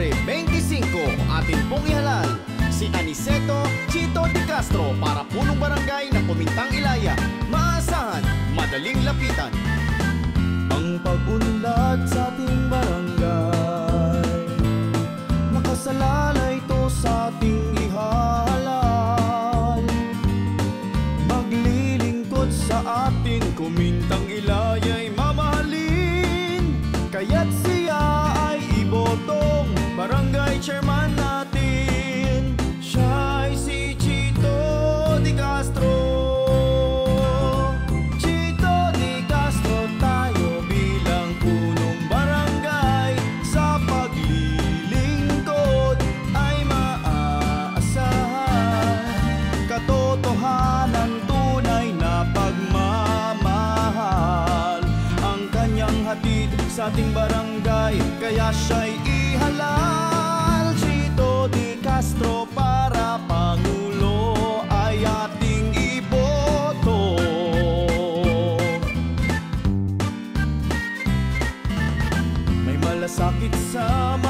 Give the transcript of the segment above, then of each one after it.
Oktubre 25, atin pong ihalal si Aniceto Chito de Castro para punong barangay ng Kumintang Ilaya. Maasahan, madaling lapitan. Ang pag-unlad sa ating barangay Kaya siya'y ihalal. Chito Di Castro para Pangulo ay ating iboto. May malasakit sa mamamayan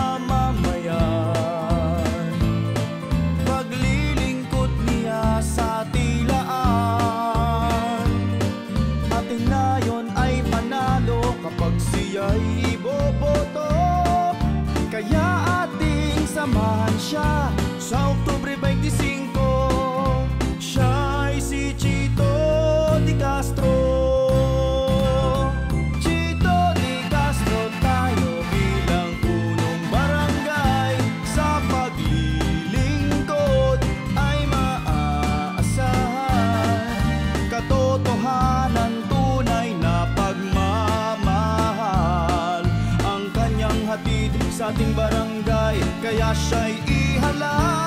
siya'y iboboto. Kaya ating samahan siya sa Oktubre 25 ating barangay Kaya siya'y ihalal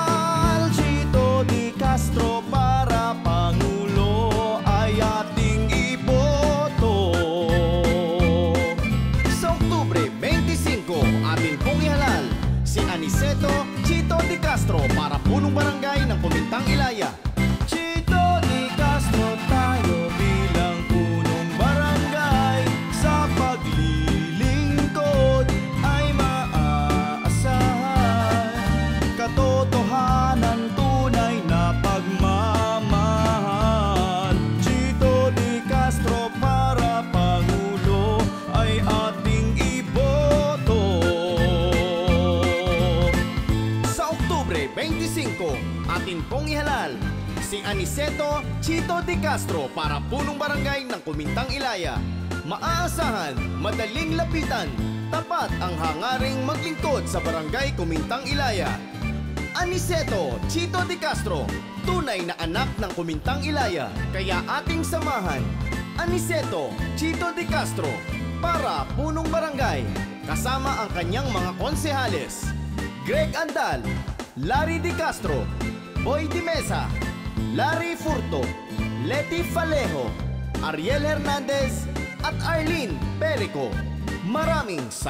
atin pong ihalal si Aniceto Chito de Castro para punong barangay ng Kumintang Ilaya. Maaasahan, madaling lapitan, tapat ang hangaring maglingkod sa barangay Kumintang Ilaya. Aniceto Chito de Castro, tunay na anak ng Kumintang Ilaya, kaya ating samahan. Aniceto Chito de Castro, para punong barangay, kasama ang kanyang mga konsehales. Greg Andal, Larry Di Castro, Boy Di Mesa, Larry Furto, Leti Falejo, Ariel Hernandez at Arlene Perico. Maraming salamat.